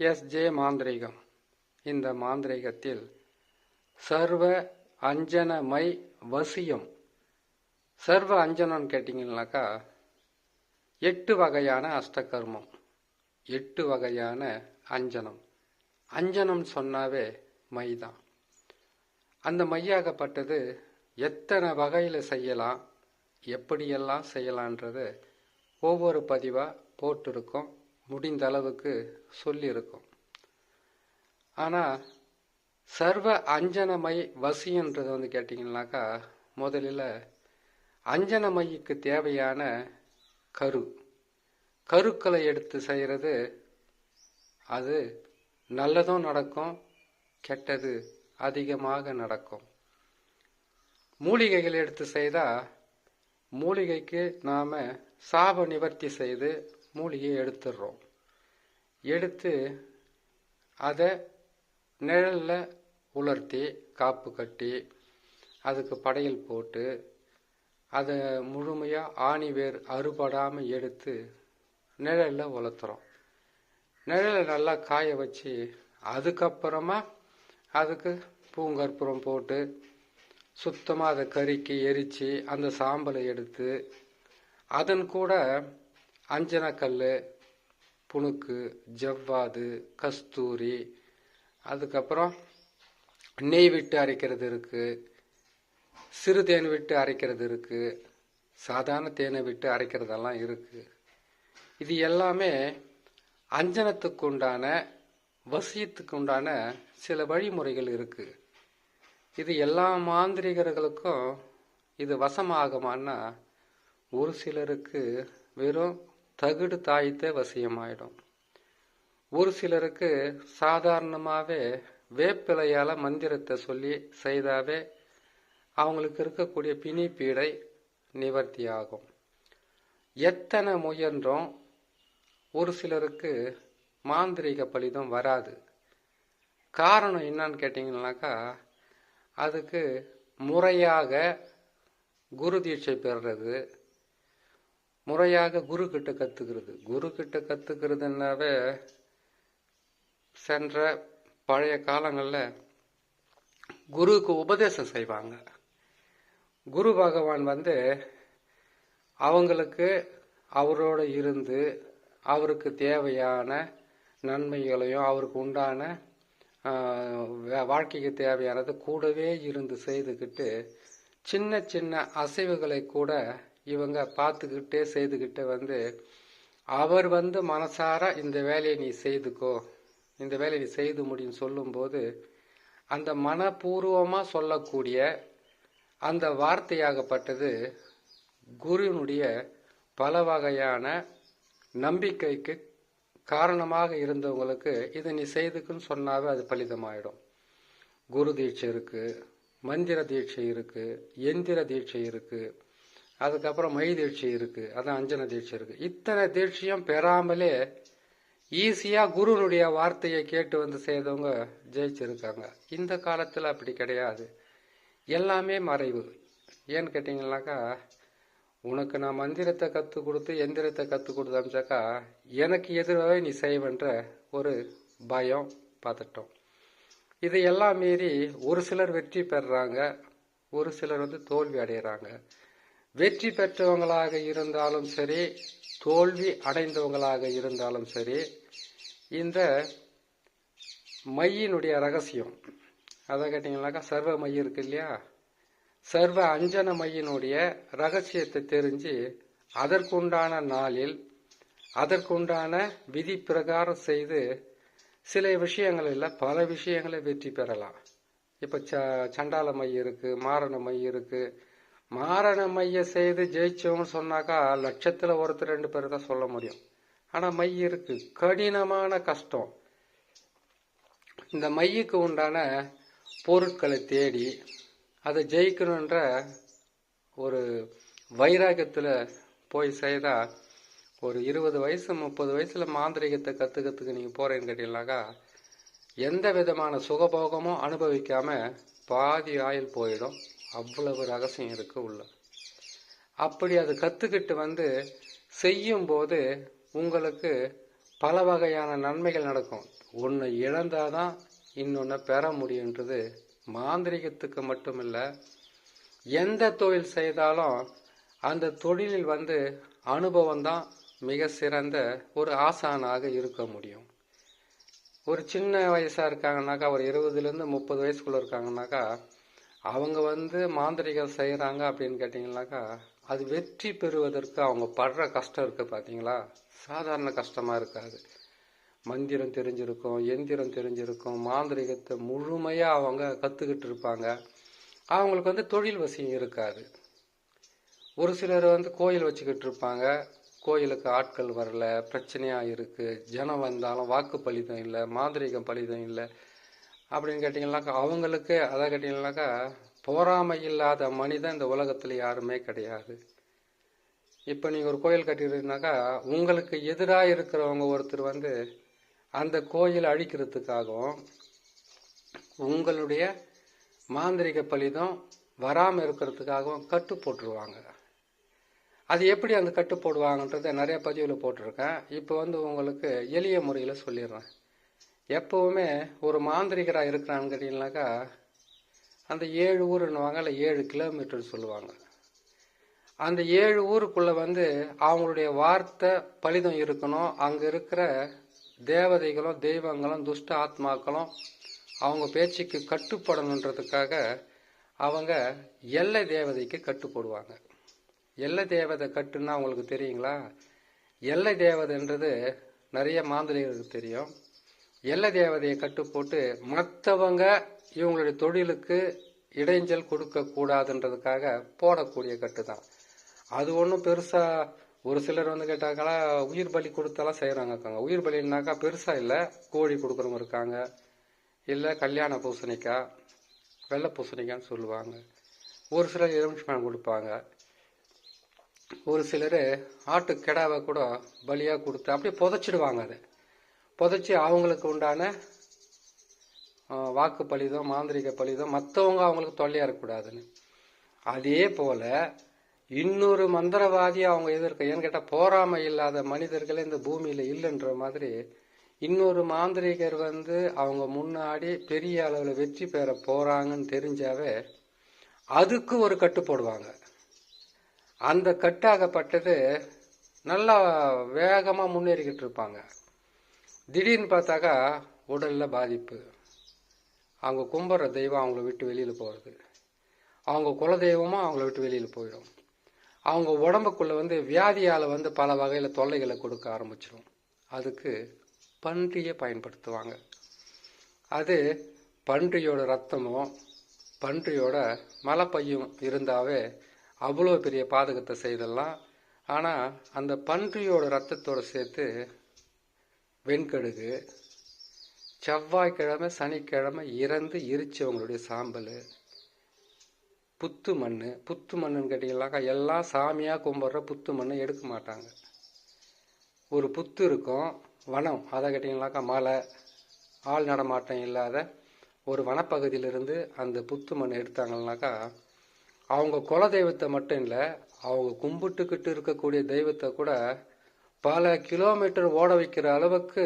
S. J. மாந்திரீகம். இந்த மாந்திரீகத்தில் சர்வ அஞ்சனமை வசியம். சர்வ அஞ்சனம்னு கேட்டிங்கனாக்கா எட்டு வகையான அஷ்டகர்மம். எட்டு வகையான அஞ்சனம். அஞ்சனம் சொன்னாவே மை தான் அந்த மையாகப்பட்டது எத்தனை வகையில் செய்யலாம் எப்படியெல்லாம் செய்யலான்றது ஒவ்வொரு பதிவாக போட்டிருக்கோம். முடிந்த அளவுக்கு சொல்லியிருக்கோம். ஆனால் சர்வ அஞ்சனமை வசின்றது வந்து கேட்டிங்கனாக்கா முதலில் அஞ்சனமைக்கு தேவையான கரு. கருக்களை எடுத்து செய்கிறது அது நல்லதும் நடக்கும் கெட்டது அதிகமாக நடக்கும். மூலிகைகள் எடுத்து செய்தால் மூலிகைக்கு நாம் சாப நிவர்த்தி செய்து மூலிகையை எடுத்துடுறோம். எடுத்து அதை நிழலில் உலர்த்தி காப்பு கட்டி அதுக்கு படையல் போட்டு அதை முழுமையாக ஆணி வேர் அறுபடாமல் எடுத்து நிழலில் உலர்த்துறோம். நிழலில் நல்லா காய வச்சு அதுக்கப்புறமா அதுக்கு பூங்கற்பூரம் போட்டு சுத்தமாக அதை கருக்கி எரித்து அந்த சாம்பலை எடுத்து அதன் கூட அஞ்சனக்கல் புணுக்கு ஜவ்வாது கஸ்தூரி அதுக்கப்புறம் நெய் விட்டு அரைக்கிறது இருக்குது சிறு தேன் விட்டு அரைக்கிறது இருக்குது சாதாரண தேனை விட்டு அரைக்கிறதெல்லாம் இருக்குது இது எல்லாமே அஞ்சனத்துக்கு உண்டான வசியத்துக்கு உண்டான சில வழிமுறைகள் இருக்குது இது எல்லா மாந்திரிகர்களுக்கும் இது வசமாகுமான்னா ஒரு சிலருக்கு வெறும் தகுடு தாய்த்தே வசியமாயிடும். ஒரு சிலருக்கு சாதாரணமாகவே வேப்பிலையால் மந்திரத்தை சொல்லி செய்தாவே அவங்களுக்கு இருக்கக்கூடிய பிணி பீடை நிவர்த்தி ஆகும் எத்தனை முயன்றும் ஒரு சிலருக்கு மாந்திரிக பலிதம் வராது. காரணம் என்னன்னு கேட்டிங்கனாக்கா அதுக்கு முறையாக குரு தீட்சை பெறுறது முறையாக குரு கிட்ட கற்றுக்கிறது குரு கிட்ட கற்றுக்கிறதுனாவே சென்ற பழைய காலங்களில் குருவுக்கு உபதேசம் செய்வாங்க. குரு பகவான் வந்து அவங்களுக்கு அவரோட இருந்து அவருக்கு தேவையான நன்மைகளையும் அவருக்கு உண்டான வாழ்க்கைக்கு தேவையானது கூடவே இருந்து செய்துக்கிட்டு சின்ன சின்ன அசைவுகளை கூட இவங்க பார்த்துக்கிட்டே செய்துக்கிட்டே வந்து அவர் வந்து மனசார இந்த வேலையை நீ செய்துக்கோ இந்த வேலையை நீ செய்து முடியும் சொல்லும்போது அந்த மனப்பூர்வமாக சொல்லக்கூடிய அந்த வார்த்தையாகப்பட்டது குருவினுடைய பல வகையான நம்பிக்கைக்கு காரணமாக இருந்தவங்களுக்கு இதை நீ செய்துக்குன்னு சொன்னாவே அது பலிதமாயிடும். குரு தீட்சை இருக்குது மந்திர தீட்சை இருக்குது எந்திர தீட்சை இருக்குது அதுக்கப்புறம் மை தீட்சை இருக்குது அதான் அஞ்சன தீட்சை இருக்குது இத்தனை தீட்சையும் பெறாமலே ஈஸியாக குருனுடைய வார்த்தையை கேட்டு வந்து செய்தவங்க ஜெயிச்சிருக்காங்க. இந்த காலத்தில் அப்படி கிடையாது. எல்லாமே மறைவு. ஏன்னு கேட்டிங்கனாக்கா உனக்கு நான் மந்திரத்தை கற்றுக் கொடுத்து எந்திரத்தை கற்றுக் கொடுத்து அமிச்சாக்கா எனக்கு எதிராகவே நீ செய்வன்ற ஒரு பயம் பார்த்துட்டோம். இதையெல்லாம் மீறி ஒரு சிலர் வெற்றி பெறுறாங்க ஒரு சிலர் வந்து தோல்வி அடைகிறாங்க வெற்றி பெற்றவங்களாக இருந்தாலும் சரி தோல்வி அடைந்தவங்களாக இருந்தாலும் சரி இந்த மையினுடைய ரகசியம். அதை கேட்டிங்கனாக்கா சர்வ மை இருக்கு இல்லையா? சர்வ அஞ்சன மையினுடைய ரகசியத்தை தெரிஞ்சு அதற்குண்டான நாளில் அதற்குண்டான விதி பிரகாரம் செய்து சில விஷயங்களில் பல விஷயங்களை வெற்றி பெறலாம். இப்போ ச சண்டால மை இருக்குது மாரண மை இருக்குது மாரண மைய செய்து ஜெயிச்சோம்னு சொன்னாக்கா லட்சத்தில் ஒருத்தர் ரெண்டு பேர் தான் சொல்ல முடியும். ஆனால் மை இருக்கு. கடினமான கஷ்டம். இந்த மையுக்கு உண்டான பொருட்களை தேடி அதை ஜெயிக்கணுன்ற ஒரு வைராக்கியத்தில் போய் செய்தால் ஒரு இருபது வயசு முப்பது வயசில் மாந்திரிகத்தை கற்றுக்கிறதுக்கு நீங்கள் போகிறேன்னு கேட்டீங்கன்னாக்கா எந்த விதமான சுகபோகமும் அனுபவிக்காமல் பாதி ஆயில் போயிடும். அவ்வளவு ரகசியம் இருக்கு உள்ள. அப்படி அது கற்றுக்கிட்டு வந்து செய்யும்போது உங்களுக்கு பல வகையான நன்மைகள் நடக்கும். ஒன்று இழந்தாதான் இன்னொன்று பெற முடியுன்றது மாந்திரிகத்துக்கு மட்டுமில்லை. எந்த தொழில் செய்தாலும் அந்த தொழிலில் வந்து அனுபவம் தான் மிக சிறந்த ஒரு ஆசானாக இருக்க முடியும். ஒரு சின்ன வயசாக இருக்காங்கனாக்கா ஒரு இருபதுலேருந்து முப்பது வயசுக்குள்ளே இருக்காங்கனாக்கா அவங்க வந்து மாந்திரிகம் செய்கிறாங்க அப்படின்னு கேட்டிங்கனாக்கா அது வெற்றி பெறுவதற்கு அவங்க படுற கஷ்டம் இருக்குது பார்த்தீங்களா சாதாரண கஷ்டமாக இருக்காது. மந்திரம் தெரிஞ்சிருக்கும் எந்திரம் தெரிஞ்சிருக்கும் மாந்திரிகத்தை முழுமையாக அவங்க கற்றுக்கிட்டு இருப்பாங்க. அவங்களுக்கு வந்து தொழில் வசியம் இருக்காது. ஒரு சிலர் வந்து கோயில் வச்சுக்கிட்டு இருப்பாங்க. கோயிலுக்கு ஆட்கள் வரல பிரச்சனையாக இருக்குது ஜனம் வந்தாலும் வாக்கு பலிதம் இல்லை மாந்திரிகம் பலிதம் இல்லை. அப்படின்னு கேட்டிங்கனாக்கா அவங்களுக்கு அதை கேட்டிங்கனாக்கா போராமை இல்லாத மனிதன் இந்த உலகத்தில் யாருமே கிடையாது. இப்போ நீங்கள் ஒரு கோயில் கட்டிடுறீங்கனாக்கா உங்களுக்கு எதிராக இருக்கிறவங்க ஒருத்தர் வந்து அந்த கோயில் அழிக்கிறதுக்காகவும் உங்களுடைய மாந்திரிக பலிதம் வராமல் இருக்கிறதுக்காகவும் கட்டு போட்டுருவாங்க. அது எப்படி அந்த கட்டு போடுவாங்கன்றதை நிறைய பதிவில் போட்டிருக்கேன். இப்போ வந்து உங்களுக்கு எளிய முறையில் சொல்லிடுறேன். எப்போவுமே ஒரு மாந்திரிகராக இருக்கிறான்னு கேட்டிங்கனாக்கா அந்த ஏழு ஊருன்னுவாங்க இல்லை ஏழு கிலோமீட்டர் சொல்லுவாங்க. அந்த ஏழு ஊருக்குள்ளே வந்து அவங்களுடைய வார்த்தை பலிதம் இருக்கணும். அங்கே இருக்கிற தேவதைகளும் தெய்வங்களும் துஷ்ட ஆத்மாக்களும் அவங்க பேச்சுக்கு கட்டுப்படணுன்றதுக்காக அவங்க எல்லை தேவதைக்கு கட்டுப்படுவாங்க எல்லை தேவதை கட்டுன்னா அவங்களுக்கு தெரியுங்களா? எல்லை தேவதைன்றது நிறைய மாந்திரிகளுக்கு தெரியும். எல்லை தேவதையை கட்டு போட்டு மற்றவங்க இவங்களுடைய தொழிலுக்கு இடைஞ்சல் கொடுக்க கூடாதுன்றதுக்காக போடக்கூடிய கட்டு தான் அது ஒன்றும் பெருசாக ஒரு சிலர் வந்து கேட்டாங்களா உயிர் பலி கொடுத்தாலாம் செய்கிறாங்க இருக்காங்க உயிர் பலினாக்கா பெருசாக இல்லை கோழி கொடுக்குறவங்க இருக்காங்க. இல்லை கல்யாண பூசணிக்காய் வெள்ளை பூசணிக்கான்னு சொல்லுவாங்க. ஒரு சிலர் எலுமிச்சம்பழம் கொடுப்பாங்க. ஒரு சிலர் ஆட்டு கிடாவை கூட பலியாக கொடுத்து அப்படியே புதைச்சிடுவாங்க அதை. புதைச்சி அவங்களுக்கு உண்டான வாக்கு பலிதம் மாந்திரிக பலிதம் மற்றவங்க அவங்களுக்கு தொல்லையாக இருக்கக்கூடாதுன்னு. அதே போல் இன்னொரு மந்திரவாதி அவங்க எதிர்க்க ஏன்னு கேட்டால் போராமை இல்லாத மனிதர்களே இந்த பூமியில் இல்லைன்ற மாதிரி இன்னொரு மாந்திரிகர் வந்து அவங்க முன்னாடி பெரிய அளவில் வெற்றி பெற போகிறாங்கன்னு தெரிஞ்சாவே அதுக்கு ஒரு கட்டு போடுவாங்க. அந்த கட்டாகப்பட்டது நல்லா வேகமாக முன்னேறிக்கிட்டு இருப்பாங்க. திடீர்னு பார்த்தாக்கா உடலில் பாதிப்பு. அவங்க கும்பிட்ற தெய்வம் அவங்கள விட்டு வெளியில் போகிறது அவங்க குலதெய்வமும் அவங்கள விட்டு வெளியில் போயிடும். அவங்க உடம்புக்குள்ளே வந்து வியாதியால் வந்து பல வகையில் தொல்லைகளை கொடுக்க ஆரம்பிச்சிடும் அதுக்கு பன்றியை பயன்படுத்துவாங்க. அது பன்றியோட ரத்தமும் பன்றியோட மலைப்பையும் இருந்தாவே அவ்வளோ பெரிய பாதகத்தை செய்தெல்லாம். ஆனால் அந்த பன்றியோட ரத்தத்தோடு சேர்த்து வெண்கடுகு செவ்வாய்க்கிழமை சனிக்கிழமை இறந்து எரிச்சவங்களுடைய சாம்பல் புத்து மண் புத்து மண்ணுன்னு கேட்டிங்களாக்கா எல்லாம் சாமியாக கும்பிட்ற புத்து மண்ணை எடுக்க மாட்டாங்க. ஒரு புத்து இருக்கும் வனம். அதை கேட்டிங்கனாக்கா மலை ஆள் நடமாட்டம் இல்லாத ஒரு வனப்பகுதியிலிருந்து அந்த புத்து மண் எடுத்தாங்கன்னாக்கா அவங்க குல தெய்வத்தை மட்டும் இல்லை அவங்க கும்பிட்டுக்கிட்டு இருக்கக்கூடிய தெய்வத்தை கூட பல கிலோமீட்டர் ஓட வைக்கிற அளவுக்கு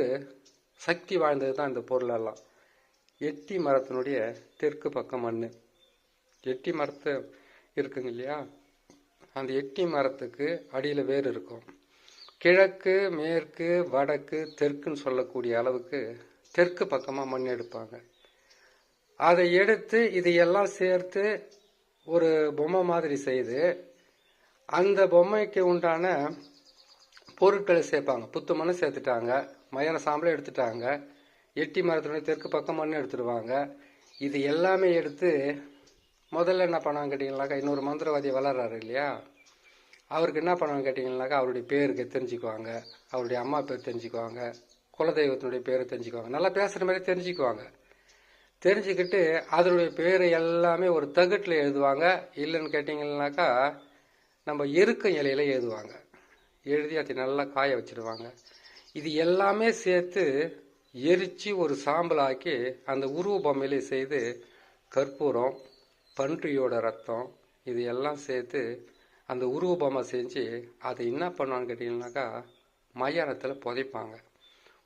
சக்தி வாய்ந்தது தான் இந்த பொருளெல்லாம். எட்டி மரத்தினுடைய தெற்கு பக்கம் மண் எட்டி மரத்து இருக்குங்க இல்லையா? அந்த எட்டி மரத்துக்கு அடியில் வேர் இருக்கும். கிழக்கு மேற்கு வடக்கு தெற்குன்னு சொல்லக்கூடிய அளவுக்கு தெற்கு பக்கமாக மண் எடுப்பாங்க. அதை எடுத்து இதையெல்லாம் சேர்த்து ஒரு பொம்மை மாதிரி செய்து அந்த பொம்மைக்கு உண்டான பொருட்களை சேர்ப்பாங்க. புத்து மண்ணை சேர்த்துட்டாங்க. மயான சாம்பலை எடுத்துட்டாங்க. எட்டி மரத்தினுடைய தெற்கு பக்கம் மண்ணு எடுத்துடுவாங்க. இது எல்லாமே எடுத்து முதல்ல என்ன பண்ணாங்க கேட்டிங்கனாக்கா இன்னொரு மந்திரவாதி வளர்றாரு இல்லையா? அவருக்கு என்ன பண்ணுவாங்க கேட்டிங்கனாக்கா அவருடைய பேருக்கு தெரிஞ்சுக்குவாங்க. அவருடைய அம்மா பேர் தெரிஞ்சுக்குவாங்க. குலதெய்வத்தினுடைய பேரை தெரிஞ்சுக்குவாங்க. நல்லா பேசுகிற மாதிரி தெரிஞ்சுக்குவாங்க. தெரிஞ்சுக்கிட்டு அதனுடைய பேரை எல்லாமே ஒரு தகட்டில் எழுதுவாங்க. இல்லைன்னு கேட்டிங்கன்னாக்கா நம்ம எருக்கம் இலையில எழுதுவாங்க. எழுதி அதை நல்லா காய வச்சிருவாங்க. இது எல்லாமே சேர்த்து எரித்து ஒரு சாம்பலாக்கி அந்த உருவ பொம்மையிலே செய்து கற்பூரம் பன்றியோட ரத்தம் இது எல்லாம் சேர்த்து அந்த உருவ பொம்மை செஞ்சு அதை என்ன பண்ணுவான்னு கேட்டிங்கனாக்கா மயானத்தில் புதைப்பாங்க.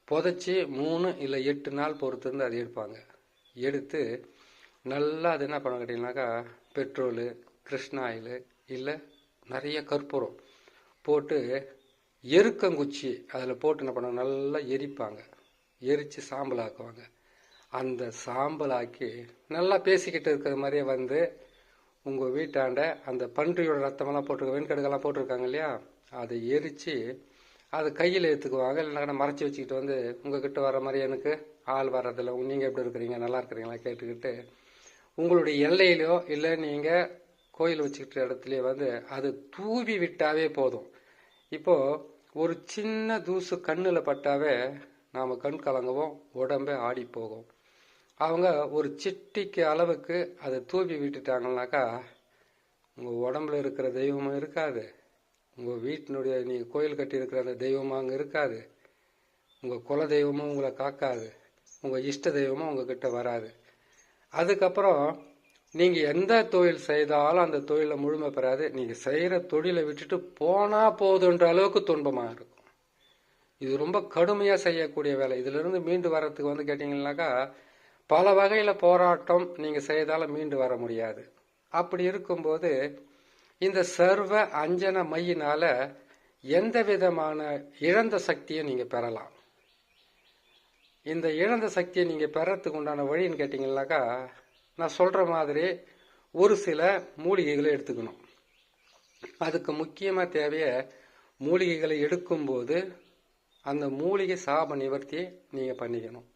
புதைச்சி மூணு இல்லை எட்டு நாள் பொறுத்து இருந்து அதை எடுப்பாங்க. எடுத்து நல்லா அது என்ன பண்ணுவாங்க கேட்டிங்கனாக்கா பெட்ரோலு கிருஷ்ண ஆயிலு இல்லை நிறைய கற்பூரம். போட்டு எருக்கங்குச்சி அதில் போட்டு என்ன பண்ணுவாங்க? நல்லா எரிப்பாங்க. எரித்து சாம்பல் ஆக்குவாங்க அந்த சாம்பல் ஆக்கி நல்லா பேசிக்கிட்டு இருக்கிற மாதிரியே வந்து உங்கள் வீட்டாண்ட அந்த பன்றியோட ரத்தமெல்லாம் போட்டிருக்க வெண்கடுக்கெல்லாம் போட்டிருக்காங்க இல்லையா? அதை எரித்து அதை கையில் எடுத்துக்குவாங்க இல்லைன்னா மறைச்சி வச்சுக்கிட்டு வந்து உங்ககிட்ட வர மாதிரி எனக்கு ஆள் வர்றதில்ல. நீங்கள் எப்படி இருக்கிறீங்க? நல்லா இருக்கிறீங்களா? கேட்டுக்கிட்டு உங்களுடைய எல்லையிலையோ இல்லை நீங்கள் கோயில் வச்சுக்கிட்ட இடத்துலையோ வந்து அது தூவி விட்டாவே போதும். இப்போது ஒரு சின்ன தூசு கண்ணில் பட்டாவே நாம் கண் கலங்குவோம் உடம்பே ஆடி போகும். அவங்க ஒரு சிட்டிக்கு அளவுக்கு அதை தூவி விட்டுட்டாங்கனாக்கா உங்கள் உடம்புல இருக்கிற தெய்வமும் இருக்காது. உங்கள் வீட்டினுடைய நீங்கள் கோயில் கட்டியிருக்கிற அந்த தெய்வமும் அங்கே இருக்காது. உங்கள் குல தெய்வமும் உங்களை காக்காது. உங்கள் இஷ்ட தெய்வமும் உங்ககிட்ட வராது. அதுக்கப்புறம் நீங்கள் எந்த தொழில் செய்தாலும் அந்த தொழிலை முழுமை பெறாது. நீங்கள் செய்கிற தொழிலை விட்டுட்டு போனால் போதுன்ற அளவுக்கு துன்பமாக இருக்கும். இது ரொம்ப கடுமையாக செய்யக்கூடிய வேலை. இதிலிருந்து மீண்டு வர்றதுக்கு வந்து கேட்டிங்கனாக்கா பல வகையில் போராட்டம் நீங்கள் செய்தாலும் மீண்டு வர முடியாது. அப்படி இருக்கும்போது இந்த சர்வ அஞ்சன மையினால எந்த விதமான இழந்த சக்தியை நீங்கள் பெறலாம்? இந்த இழந்த சக்தியை நீங்கள் பெறத்துக்கு உண்டான வழின்னு கேட்டிங்கனாக்கா நான் சொல்கிற மாதிரி ஒரு சில மூலிகைகளை எடுத்துக்கணும். அதுக்கு முக்கியமாக தேவைய மூலிகைகளை எடுக்கும்போது அந்த மூலிகை சாப நிவர்த்தி நீங்கள் பண்ணிக்கணும்.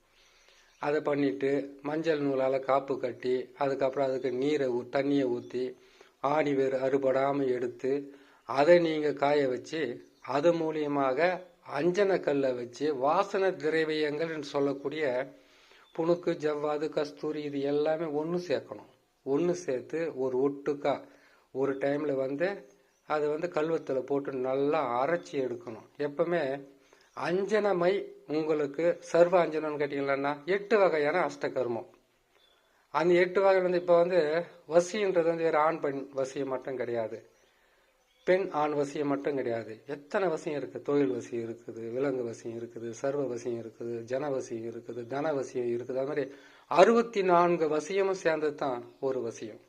அதை பண்ணிட்டு மஞ்சள் நூலால் காப்பு கட்டி அதுக்கப்புறம் அதுக்கு நீரை ஊ தண்ணியை ஊற்றி ஆணி வேர் அறுபடாமல் எடுத்து அதை நீங்கள் காய வச்சு அது மூலியமாக அஞ்சன கல்லை வச்சு வாசன திரவியங்கள்னு சொல்லக்கூடிய புணுக்கு ஜவ்வாது கஸ்தூரி இது எல்லாமே ஒன்று சேர்க்கணும். ஒன்று சேர்த்து ஒரு ஒட்டுக்கா ஒரு டைமில் வந்து அதை வந்து கல்வத்தில் போட்டு நல்லா அரைச்சி எடுக்கணும். எப்பவுமே அஞ்சனமை உங்களுக்கு சர்வ அஞ்சனம்னு கேட்டிங்களான்னா எட்டு வகையான அஷ்டகர்மம். அந்த எட்டு வகை வந்து இப்போ வந்து வசின்றது வந்து வேறு ஆண் பெண் வசியம் மட்டும் கிடையாது. பெண் ஆண் வசியம் மட்டும் கிடையாது. எத்தனை வசியம் இருக்குது தொழில் வசியம் இருக்குது விலங்கு வசியம் இருக்குது சர்வ வசியம் இருக்குது ஜன வசியம் இருக்குது தன வசியம் இருக்குது. அது மாதிரி அறுபத்தி நான்கு வசியமும் சேர்ந்தது தான் ஒரு வசியம்.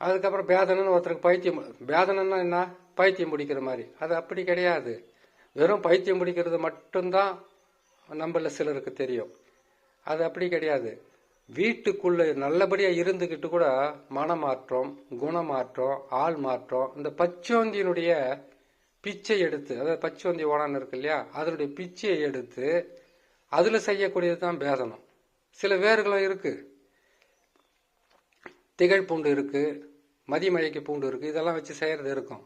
அதுக்கப்புறம் பேதனன்னு ஒருத்தருக்கு பைத்தியம் பேதனன்னா என்ன? பைத்தியம் பிடிக்கிற மாதிரி. அது அப்படி கிடையாது. வெறும் பைத்தியம் பிடிக்கிறது மட்டும்தான் நம்மள சிலருக்கு தெரியும். அது அப்படி கிடையாது. வீட்டுக்குள்ளே நல்லபடியாக இருந்துக்கிட்டு கூட மனமாற்றம் குணமாற்றம் ஆள் மாற்றம் இந்த பச்சோந்தியினுடைய பிச்சை எடுத்து அதாவது பச்சோந்தி ஓனான்னு இருக்கு இல்லையா அதனுடைய பிச்சையை எடுத்து அதில் செய்யக்கூடியது தான் பேதனம். சில வேர்களும் இருக்குது திகழ் பூண்டு இருக்குது மதிமழைக்கு பூண்டு இருக்குது இதெல்லாம் வச்சு செய்கிறது இருக்கும்.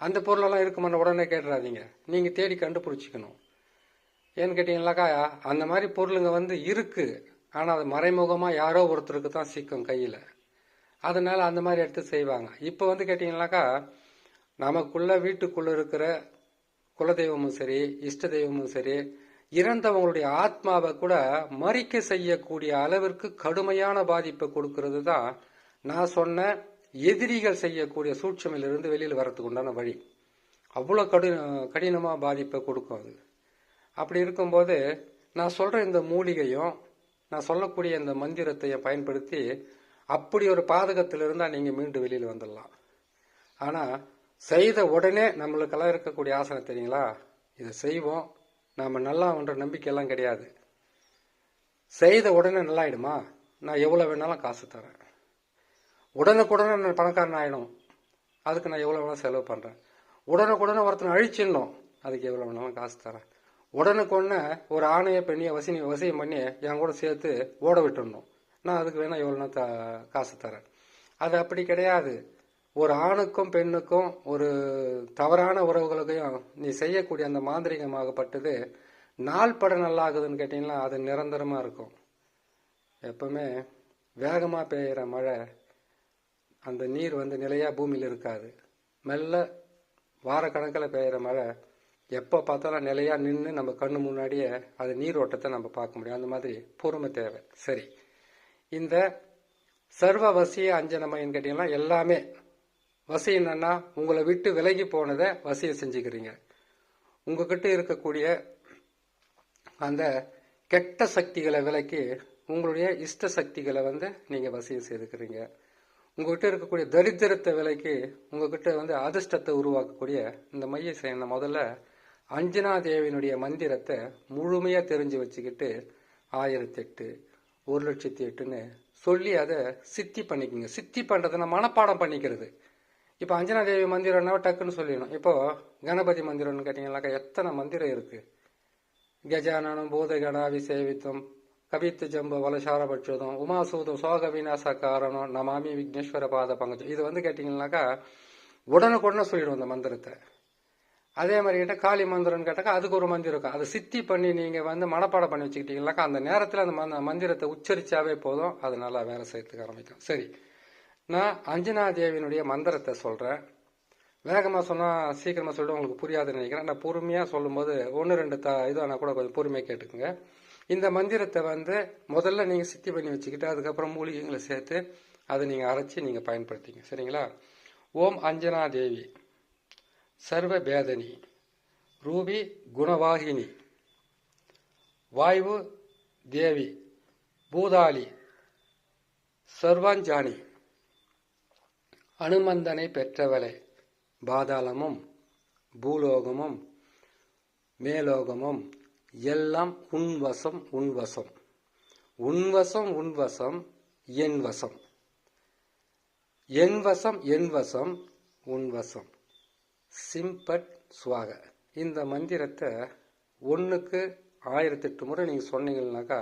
அந்த பொருளெல்லாம் இருக்குமான உடனே கேட்டுறாதீங்க. நீங்கள் தேடி கண்டுபிடிச்சிக்கணும். ஏன்னு கேட்டிங்கனாக்கா அந்த மாதிரி பொருளுங்க வந்து இருக்குது ஆனால் அது மறைமுகமாக யாரோ ஒருத்தருக்கு தான் சிக்கும் கையில். அதனால அந்த மாதிரி எடுத்து செய்வாங்க. இப்போ வந்து கேட்டிங்கனாக்கா நமக்குள்ள வீட்டுக்குள்ளே இருக்கிற குலதெய்வமும் சரி இஷ்ட தெய்வமும் சரி இறந்தவங்களுடைய ஆத்மாவை கூட மறிக்க செய்யக்கூடிய அளவிற்கு கடுமையான பாதிப்பை கொடுக்கறது தான் நான் சொன்ன எதிரிகள் செய்யக்கூடிய சூட்சமிலிருந்து வெளியில் வரத்துக்கு உண்டான வழி. அவ்வளோ கடி கடினமாக பாதிப்பை கொடுக்கும் அது. அப்படி இருக்கும்போது நான் சொல்கிற இந்த மூலிகையும் நான் சொல்லக்கூடிய இந்த மந்திரத்தை பயன்படுத்தி அப்படி ஒரு பாதகத்தில் இருந்தால் நீங்கள் மீண்டும் வெளியில் வந்துடலாம். ஆனால் செய்த உடனே நம்மளுக்கெல்லாம் இருக்கக்கூடிய ஆசனை தெரியுங்களா? இதை செய்வோம். நாம் நல்லா ஒன்ற நம்பிக்கையெல்லாம் கிடையாது. செய்த உடனே நல்லாயிடுமா? நான் எவ்வளோ வேணாலும் காசு தரேன். உடனுக்குடனே நான் பணக்காரன் ஆகிடும் அதுக்கு நான் எவ்வளோ வேணாலும் செலவு பண்ணுறேன் உடனுக்குடனே ஒருத்தனை அழிச்சிடணும். அதுக்கு எவ்வளோ வேணாலும் காசு தரேன். உடனுக்குடனே ஒரு ஆணைய பெண்ணியை வசி வசியம் பண்ணி என் கூட சேர்த்து ஓட விட்டுடணும். நான் அதுக்கு வேணால் எவ்வளோ த காசு தரேன். அது அப்படி கிடையாது. ஒரு ஆணுக்கும் பெண்ணுக்கும் ஒரு தவறான உறவுகளுக்கையும் நீ செய்யக்கூடிய அந்த மாந்திரிகமாகப்பட்டது நாள் பட நல்லாகுதுன்னு கேட்டிங்கன்னா அது நிரந்தரமாக இருக்கும். எப்பவுமே வேகமாக பெய்கிற மழை அந்த நீர் வந்து நிலையாக பூமியில் இருக்காது. மெல்ல வாரக்கணக்கில் பெய்கிற மழை எப்போ பார்த்தாலும் நிலையாக நின்று நம்ம கண்ணு முன்னாடியே அது நீரோட்டத்தை நம்ம பார்க்க முடியும். அந்த மாதிரி பொறுமை தேவை. சரி. இந்த சர்வ வசிய அஞ்சனமைன்னு கேட்டிங்கன்னா எல்லாமே வசி என்னன்னா உங்களை விட்டு விலகி போனதை வசியை செஞ்சுக்கிறீங்க. உங்ககிட்ட இருக்கக்கூடிய அந்த கெட்ட சக்திகளை விலக்கி உங்களுடைய இஷ்ட சக்திகளை வந்து நீங்கள் வசியம் செய்துக்கிறீங்க. உங்ககிட்ட இருக்கக்கூடிய தரித்திரத்தை விலைக்கு உங்ககிட்ட வந்து அதிர்ஷ்டத்தை உருவாக்கக்கூடிய இந்த மைய செய்யணும் முதல்ல அஞ்சனா தேவியினுடைய மந்திரத்தை முழுமையாக தெரிஞ்சு வச்சுக்கிட்டு ஆயிரத்தி எட்டு ஒரு லட்சத்தி எட்டுன்னு சொல்லி அதை சித்தி பண்ணிக்கோங்க. சித்தி பண்ணுறதுன்னா மனப்பாடம் பண்ணிக்கிறது. இப்போ அஞ்சனா தேவி மந்திரம்னா டக்குன்னு சொல்லிடணும். இப்போது கணபதி மந்திரம்னு கேட்டிங்கனாக்கா எத்தனை மந்திரம் இருக்குது கஜானனம் பூதகணாவி சேவித்தம் கவித்து ஜம்ப வலசாரபட்சதம் உமாசூதம் சோக விநாச காரணம் நமாமி விக்னேஸ்வர பாத பங்கஜம். இது வந்து கேட்டிங்கனாக்கா உடனுக்குடனே சொல்லிடும் அந்த மந்திரத்தை. அதே மாதிரி கிட்ட காளி மந்திரம்னு கேட்டாக்கா அதுக்கு ஒரு மந்திரம் இருக்கும். அதை சித்தி பண்ணி நீங்கள் வந்து மனப்பாடம் பண்ணி வச்சுக்கிட்டீங்கனாக்கா அந்த நேரத்தில் அந்த மந்த மந்திரத்தை உச்சரிச்சாவே போதும். அது நல்லா வேலை செய்யறதுக்கு ஆரம்பிக்கும். சரி. நான் அஞ்சனா தேவியினுடைய மந்திரத்தை சொல்கிறேன் வேகமாக சொன்னால் சீக்கிரமாக சொல்லிட்டு உங்களுக்கு புரியாதுன்னு நினைக்கிறேன். நான் பொறுமையாக சொல்லும்போது ஒன்று ரெண்டு த இதானா கூட கொஞ்சம் பொறுமையாக கேட்டுக்குங்க. இந்த மந்திரத்தை வந்து முதல்ல நீங்கள் சித்தி பண்ணி வச்சுக்கிட்டு அதுக்கப்புறம் மூலிகைங்களை சேர்த்து அதை நீங்கள் அரைச்சி நீங்கள் பயன்படுத்திங்க. சரிங்களா? ஓம் அஞ்சனா தேவி சர்வபேதனி ரூபி குணவாகினி. வாயு தேவி பூதாளி சர்வாஞ்சானி அனுமந்தனை பெற்றவளே பாதாளமும் பூலோகமும் மேலோகமும் எல்லாம் உன்வசம் உன்வசம். உன்வசம் உன்வசம் என் வசம் என் வசம் என் வசம் உன் வசம் சிம்பட் சுவாக. இந்த மந்திரத்தை ஒன்றுக்கு ஆயிரத்தெட்டு முறை நீங்கள் சொன்னீங்கன்னாக்கா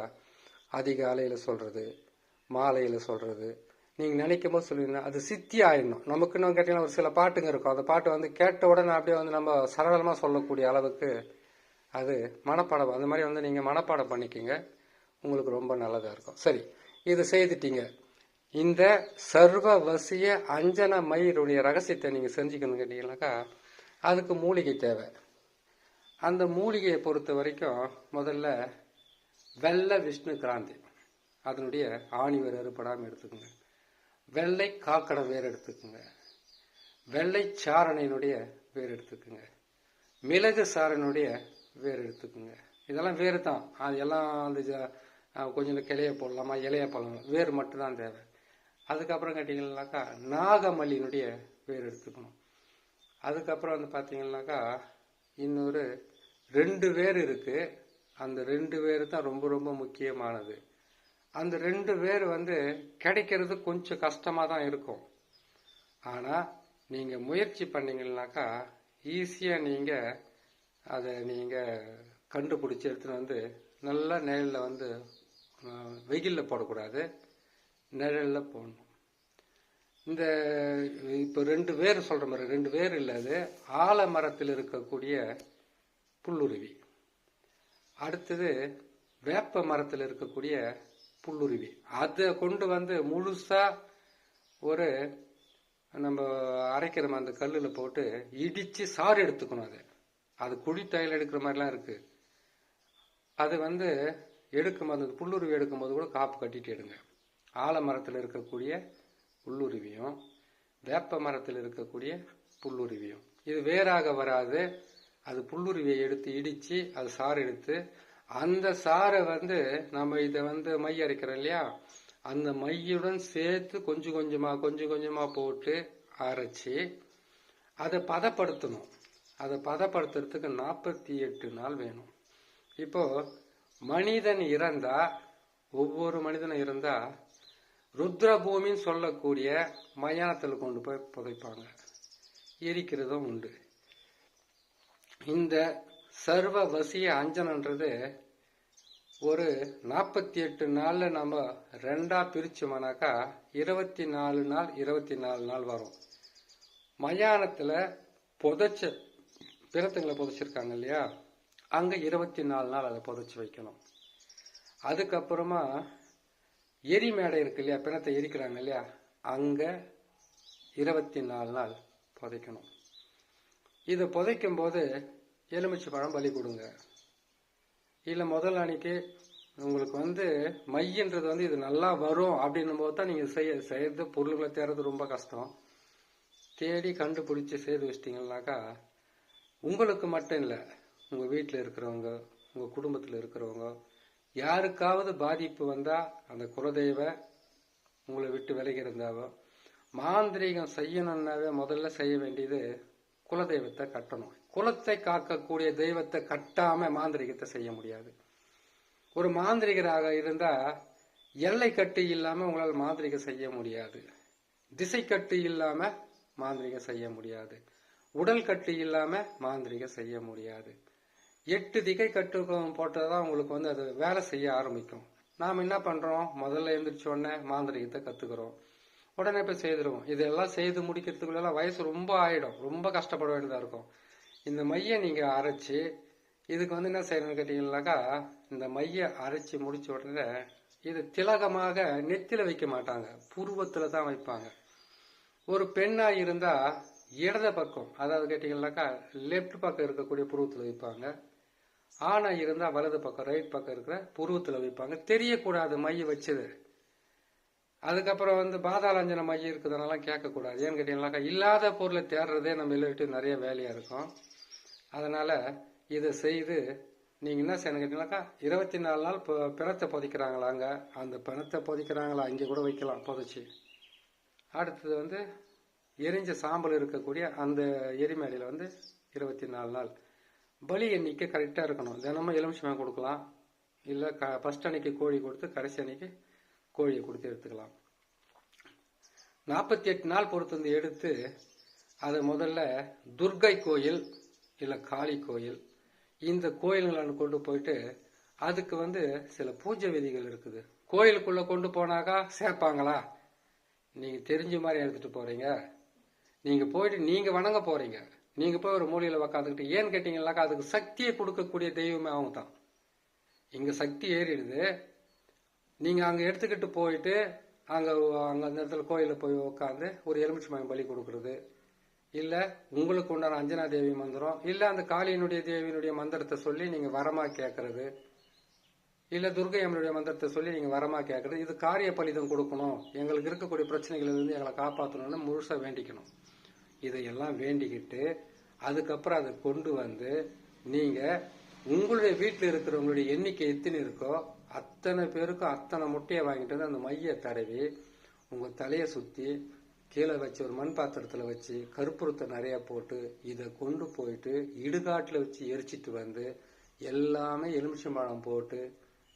அதிகாலையில் சொல்கிறது மாலையில் சொல்கிறது நீங்கள் நினைக்கும் போது சொல்லுவீங்கன்னா அது சித்தி ஆயிடணும். நமக்குன்னு கேட்டிங்கன்னா ஒரு சில பாட்டுங்க இருக்கும். அந்த பாட்டு வந்து கேட்ட உடனே அப்படியே வந்து நம்ம சரளமாக சொல்லக்கூடிய அளவுக்கு அது மனப்பாடம் அந்த மாதிரி வந்து நீங்கள் மனப்பாடம் பண்ணிக்கிங்க. உங்களுக்கு ரொம்ப நல்லதாக இருக்கும். சரி இது செய்துட்டீங்க. இந்த சர்வ வசிய அஞ்சன மயிருடைய ரகசியத்தை நீங்கள் செஞ்சுக்கணும் கேட்டீங்கன்னாக்கா அதுக்கு மூலிகை தேவை. அந்த மூலிகையை பொறுத்த வரைக்கும் முதல்ல வெள்ளை விஷ்ணு கிராந்தி. அதனுடைய ஆணி வேர் அறுபடாமல் எடுத்துக்கோங்க. வெள்ளை காக்கடை வேர் எடுத்துக்கோங்க. வெள்ளை சாரணையினுடைய வேர் எடுத்துக்கோங்க. மிளகு சாரனுடைய வேர் எடுத்துக்கோங்க. இதெல்லாம் வேர் தான். அது எல்லாம் அந்த ஜ- கொஞ்சம் கிளைய போடலாமா இலைய போடலாமா வேர் மட்டும்தான் தேவை. அதுக்கப்புறம் கேட்டிங்கன்னாக்கா நாகமல்லியினுடைய வேர் எடுத்துக்கணும். அதுக்கப்புறம் வந்து பார்த்தீங்கன்னாக்கா இன்னொரு ரெண்டு பேர் இருக்கு. அந்த ரெண்டு பேர் தான் ரொம்ப ரொம்ப முக்கியமானது. அந்த ரெண்டு பேர் வந்து கிடைக்கிறது கொஞ்சம் கஷ்டமாக தான் இருக்கும். ஆனால் நீங்கள் முயற்சி பண்ணீங்கன்னாக்கா ஈஸியாக நீங்கள் அதை நீங்கள் கண்டுபிடிச்சி எடுத்துன்னு வந்து நல்லா நிழலில் வந்து வெயிலில் போடக்கூடாது. நிழலில் போடணும். இந்த இப்போ ரெண்டு பேர் சொல்கிற மாதிரி ரெண்டு பேர் இல்லாது ஆலமரத்தில் இருக்கக்கூடிய புல்லுருவி. அடுத்தது வேப்ப மரத்தில் இருக்கக்கூடிய புல்லுருவி. அதை கொண்டு வந்து முழுசாக ஒரு நம்ம அரைக்கிற மாதிரி அந்த கல்லில் போட்டு இடித்து சாறு எடுத்துக்கணும் அது. அது குழி தையல் எடுக்கிற மாதிரிலாம் இருக்குது அது வந்து எடுக்கும்போது புல்லுருவி எடுக்கும்போது கூட காப்பு கட்டிட்டு எடுங்க. ஆலமரத்தில் இருக்கக்கூடிய உள்ளுருவியும் வேப்ப மரத்தில் இருக்கக்கூடிய புல்லுருவியும். இது வேறாக வராது. அது புல்லுருவியை எடுத்து இடித்து அது சாறு எடுத்து அந்த சாறை வந்து நம்ம இதை வந்து மை அரைக்கிறோம் இல்லையா? அந்த மையுடன் சேர்த்து கொஞ்சம் கொஞ்சமாக கொஞ்சம் கொஞ்சமாக போட்டு அரைச்சி அதை பதப்படுத்தணும். அதை பதப்படுத்துறதுக்கு நாற்பத்தி எட்டு நாள் வேணும். இப்போ மனிதன் இறந்தா ஒவ்வொரு மனிதனும் இறந்தா ருத்ரபூமின்னு சொல்லக்கூடிய மயானத்தில் கொண்டு போய் புதைப்பாங்க. எரிக்கிறதும் உண்டு. இந்த சர்வ வசிய அஞ்சனன்றது ஒரு நாற்பத்தி எட்டு நாளில் நம்ம ரெண்டாக பிரிச்சோம்னாக்கா இருபத்தி நாலு நாள் இருபத்தி நாலு நாள் வரும். மயானத்தில் புதைச்ச பிறத்துங்களை புதைச்சிருக்காங்க இல்லையா? அங்கே இருபத்தி நாலு நாள் அதை புதைச்சி வைக்கணும். அதுக்கப்புறமா எரி மேடை இருக்கு இல்லையா? பிணத்தை எரிக்கிறாங்க இல்லையா? அங்கே இருபத்தி நாலு நாள் புதைக்கணும். இதை புதைக்கும் போது எலுமிச்சை பழம் பலி கொடுங்க. இல்லை முதல் அன்னைக்கு உங்களுக்கு வந்து மையன்றது வந்து இது நல்லா வரும் அப்படின்னும் போது தான் நீங்கள் செய்ய செய்யறது பொருள்களை தேடுறது ரொம்ப கஷ்டம். தேடி கண்டுபிடிச்சி செய்து வச்சிட்டிங்கனாக்கா உங்களுக்கு மட்டும் இல்லை உங்கள் வீட்டில் இருக்கிறவங்க உங்கள் குடும்பத்தில் இருக்கிறவங்க யாருக்காவது பாதிப்பு வந்தால் அந்த குலதெய்வ உங்களை விட்டு விலகி இருந்தாவோ மாந்திரீகம் செய்யணும்னாவே முதல்ல செய்ய வேண்டியது குலதெய்வத்தை கட்டணும். குலத்தை காக்கக்கூடிய தெய்வத்தை கட்டாம மாந்திரிகத்தை செய்ய முடியாது. ஒரு மாந்திரிகராக இருந்தா எல்லை கட்டு இல்லாம உங்களால் மாந்திரிகம் செய்ய முடியாது. திசை கட்டு இல்லாம மாந்திரிகம் செய்ய முடியாது. உடல் கட்டு இல்லாம மாந்திரிகம் செய்ய முடியாது. எட்டு திகை கட்டு போட்டதான் உங்களுக்கு வந்து அது வேலை செய்ய ஆரம்பிக்கும். நாம் என்ன பண்றோம்? முதல்ல எழுந்திரிச்ச உடனே மாந்திரிகத்தை கத்துக்கிறோம். உடனே போய் செய்திருவோம். இதெல்லாம் செய்து முடிக்கிறதுக்குள்ள வயசு ரொம்ப ஆயிடும். ரொம்ப கஷ்டப்பட வேண்டியதா இருக்கும். இந்த மைய நீங்க அரைச்சு இதுக்கு வந்து என்ன செய்யணும்னு கேட்டீங்கன்னாக்கா இந்த மைய அரைச்சு முடிச்ச உடனே இது திலகமாக நெத்தில வைக்க மாட்டாங்க. புருவத்துல தான் வைப்பாங்க. ஒரு பெண்ணா இருந்தா இடது பக்கம் அதாவது கேட்டீங்கன்னாக்கா லெஃப்ட் பக்கம் இருக்கக்கூடிய புருவத்துல வைப்பாங்க. ஆணா இருந்தா வலது பக்கம் ரைட் பக்கம் இருக்கிற புருவத்துல வைப்பாங்க. தெரியக்கூடாது மைய வச்சது. அதுக்கப்புறம் வந்து பாதாளஞ்சன மையம் இருக்குதுன்னெல்லாம் கேட்கக்கூடாது. ஏன்னு கேட்டீங்கன்னாக்கா இல்லாத பொருளை தேடுறதே நம்ம விட்டு நிறைய வேலையா இருக்கும். அதனால இதை செய்து நீங்க என்ன செய்யணும் கேட்டீங்கன்னாக்கா இருபத்தி நாலு நாள் இப்போ பிணத்தை புதைக்கிறாங்களாங்க. அந்த பிணத்தை புதைக்கிறாங்களா? அங்கே கூட வைக்கலாம் புதைச்சி. அடுத்தது வந்து எரிஞ்ச சாம்பல் இருக்கக்கூடிய அந்த எரிமேடையில் வந்து இருபத்தி நாலு நாள். பலி எண்ணிக்கை கரெக்டாக இருக்கணும். தினமும் எலுமிச்சம் கொடுக்கலாம். இல்லை க ஃபஸ்ட் அன்னைக்கு கோழி கொடுத்து கடைசி அன்னைக்கு கோழியை கொடுத்து எடுத்துக்கலாம். நாற்பத்தி எட்டு நாள் பொறுத்து வந்து எடுத்து அதை முதல்ல துர்கை கோயில் இல்லை காளி கோயில் இந்த கோயில்களை கொண்டு போயிட்டு அதுக்கு வந்து சில பூஜை விதிகள் இருக்குது. கோயிலுக்குள்ளே கொண்டு போனாக்கா சேர்ப்பாங்களா? நீங்கள் தெரிஞ்ச மாதிரி எடுத்துகிட்டு போகிறீங்க நீங்கள் போயிட்டு நீங்கள் வணங்க போகிறீங்க நீங்க போய் ஒரு மூலையில உக்காந்துக்கிட்டு ஏன்னு கேட்டீங்கன்னாக்கா அதுக்கு சக்தியை கொடுக்கக்கூடிய தெய்வமே அவங்க தான். இங்க சக்தி ஏறிடுது. நீங்க அங்க எடுத்துக்கிட்டு போயிட்டு அங்க அங்க அந்த இடத்துல கோயில போய் உட்காந்து ஒரு எலுமிச்சை பலி கொடுக்கறது. இல்ல உங்களுக்கு உண்டான அஞ்சனா தேவி மந்திரம் இல்ல அந்த காளியினுடைய தேவியினுடைய மந்திரத்தை சொல்லி நீங்க வரமா கேட்கறது இல்ல துர்கை அம்மனுடைய மந்திரத்தை சொல்லி நீங்க வரமா கேட்கறது இது காரிய பலிதம் கொடுக்கணும். எங்களுக்கு இருக்கக்கூடிய பிரச்சனைகள் இருந்து எங்களை காப்பாற்றணும்னு முழுசா வேண்டிக்கணும். இதையெல்லாம் வேண்டிக்கிட்டு அதுக்கப்புறம் அதை கொண்டு வந்து நீங்க உங்களுடைய வீட்டில் இருக்கிறவங்களுடைய எண்ணிக்கை எத்தனை இருக்கோ அத்தனை பேருக்கும் அத்தனை முட்டையை வாங்கிட்டு வந்து அந்த மைய தடவி உங்க தலையை சுத்தி கீழே வச்சு ஒரு மண் பாத்திரத்துல வச்சு கருப்புரத்தை நிறைய போட்டு இதை கொண்டு போயிட்டு இடுகாட்டில் வச்சு எரிச்சிட்டு வந்து எல்லாமே எலுமிச்சம்பழம் போட்டு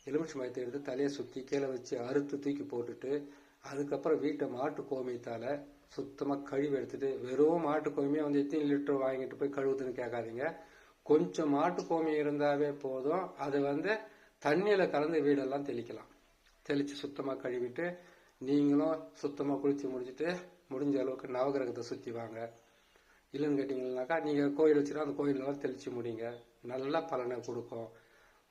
எலுமிச்சம்பழத்தை எடுத்து தலையை சுத்தி கீழே வச்சு அறுத்து தூக்கி போட்டுட்டு அதுக்கப்புறம் வீட்டை மாட்டு கோமியத்தால சுத்தமாக கழுவி எடுத்துட்டு வெறும் மாட்டு கோமியை வந்து எத்தனை லிட்டர் வாங்கிட்டு போய் கழுவுதுன்னு கேட்காதீங்க. கொஞ்சம் மாட்டு கோமியம் இருந்தாவே போதும். அது வந்து தண்ணியில் கலந்து வீடெல்லாம் தெளிக்கலாம். தெளித்து சுத்தமாக கழுவிட்டு நீங்களும் சுத்தமாக குளித்து முடிச்சுட்டு முடிஞ்ச அளவுக்கு நவகிரகத்தை சுற்றி வாங்க. இல்லைன்னு கேட்டீங்கன்னாக்கா நீங்கள் கோயில் வச்சுருந்தா அந்த கோயிலெல்லாம் தெளித்து முடிங்க. நல்ல பலனை கொடுக்கும்.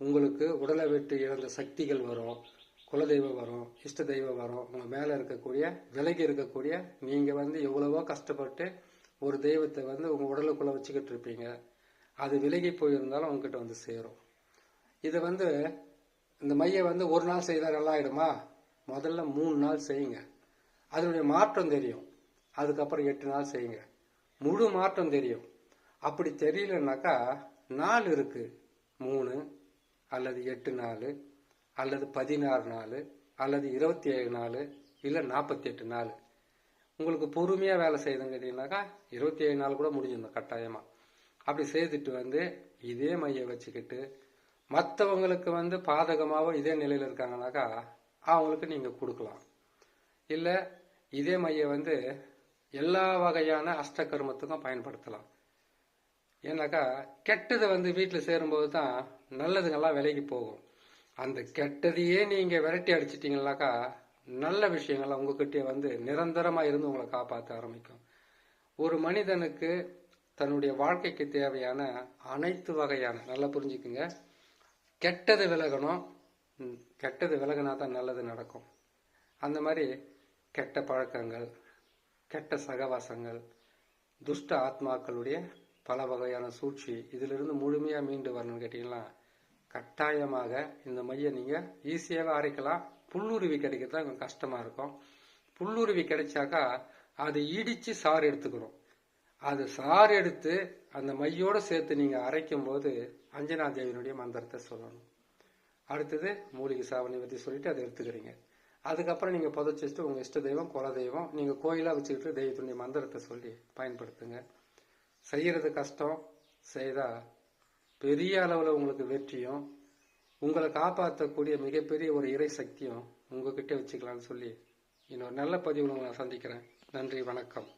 உங்களுக்கு உடலை விட்டு இழந்த சக்திகள் வரும். குலதெய்வம் வரும் இஷ்ட தெய்வம் வரும் உங்க மேல இருக்கக்கூடிய விலகி இருக்கக்கூடிய நீங்க வந்து எவ்வளவோ கஷ்டப்பட்டு ஒரு தெய்வத்தை வந்து உங்க உடலுக்குள்ள வச்சுக்கிட்டு இருப்பீங்க. அது விலகி போயிருந்தாலும் உங்ககிட்ட வந்து சேரும். இதை வந்து இந்த மைய வந்து ஒரு நாள் செய்தால் நல்லா ஆயிடுமா முதல்ல மூணு நாள் செய்யுங்க. அதனுடைய மாற்றம் தெரியும். அதுக்கப்புறம் எட்டு நாள் செய்யுங்க. முழு மாற்றம் தெரியும். அப்படி தெரியலனாக்கா நாள் இருக்கு. மூணு அல்லது எட்டு நாள். அல்லது பதினாறு நாள் அல்லது இருபத்தி ஏழு நாள் இல்லை நாற்பத்தி எட்டு நாள். உங்களுக்கு பொறுமையாக வேலை செய்யுதுன்னு கேட்டிங்கனாக்கா இருபத்தி ஏழு நாள் கூட முடிஞ்சிடும் கட்டாயமாக அப்படி செய்துட்டு வந்து இதே மைய வச்சுக்கிட்டு மற்றவங்களுக்கு வந்து பாதகமாகவும் இதே நிலையில் இருக்காங்கனாக்கா அவங்களுக்கு நீங்கள் கொடுக்கலாம். இல்லை இதே மைய வந்து எல்லா வகையான அஷ்டகர்மத்துக்கும் பயன்படுத்தலாம். ஏன்னாக்கா கெட்டதை வந்து வீட்டில் சேரும்போது தான் நல்லதுங்கெல்லாம் விலைக்கு போகும். அந்த கெட்டதையே நீங்கள் விரட்டி அடிச்சிட்டிங்கனாக்கா நல்ல விஷயங்கள்லாம் உங்ககிட்டே வந்து நிரந்தரமாக இருந்து உங்களை காப்பாற்ற ஆரம்பிக்கும். ஒரு மனிதனுக்கு தன்னுடைய வாழ்க்கைக்கு தேவையான அனைத்து வகையான நல்லா புரிஞ்சுக்குங்க. கெட்டது விலகணும். கெட்டது விலகினா தான் நல்லது நடக்கும். அந்த மாதிரி கெட்ட பழக்கங்கள் கெட்ட சகவாசங்கள் துஷ்ட ஆத்மாக்களுடைய பல வகையான சூழ்ச்சி இதிலிருந்து முழுமையாக மீண்டு வரணும்னு கேட்டிங்கன்னா கட்டாயமாக இந்த மையை நீங்க ஈஸியாகவே அரைக்கலாம். புல்லுருவி கிடைக்கிறது தான் கொஞ்சம் கஷ்டமா இருக்கும். புல்லுருவி கிடைச்சாக்கா அதை இடிச்சு சாறு எடுத்துக்கணும் அது சாறு எடுத்து அந்த மையோட சேர்த்து நீங்க அரைக்கும் போது அஞ்சனா தேவியினுடைய மந்திரத்தை சொல்லணும். அடுத்தது மூலிகை சாவணி பற்றி சொல்லிட்டு அதை எடுத்துக்கிறீங்க. அதுக்கப்புறம் நீங்கள் புதைச்சி வச்சுட்டு உங்கள் இஷ்ட தெய்வம் குல தெய்வம் நீங்கள் கோயிலாக வச்சுக்கிட்டு தெய்வத்தினுடைய மந்திரத்தை சொல்லி பயன்படுத்துங்க. செய்கிறது கஷ்டம். செய்தால் பெரிய அளவில் உங்களுக்கு வெற்றியும் உங்களை காப்பாற்றக்கூடிய மிகப்பெரிய ஒரு இறை சக்தியும் உங்ககிட்ட வச்சுக்கலாம்னு சொல்லி இன்னொரு நல்ல பதிவில் உங்களை சந்திக்கிறேன். நன்றி வணக்கம்.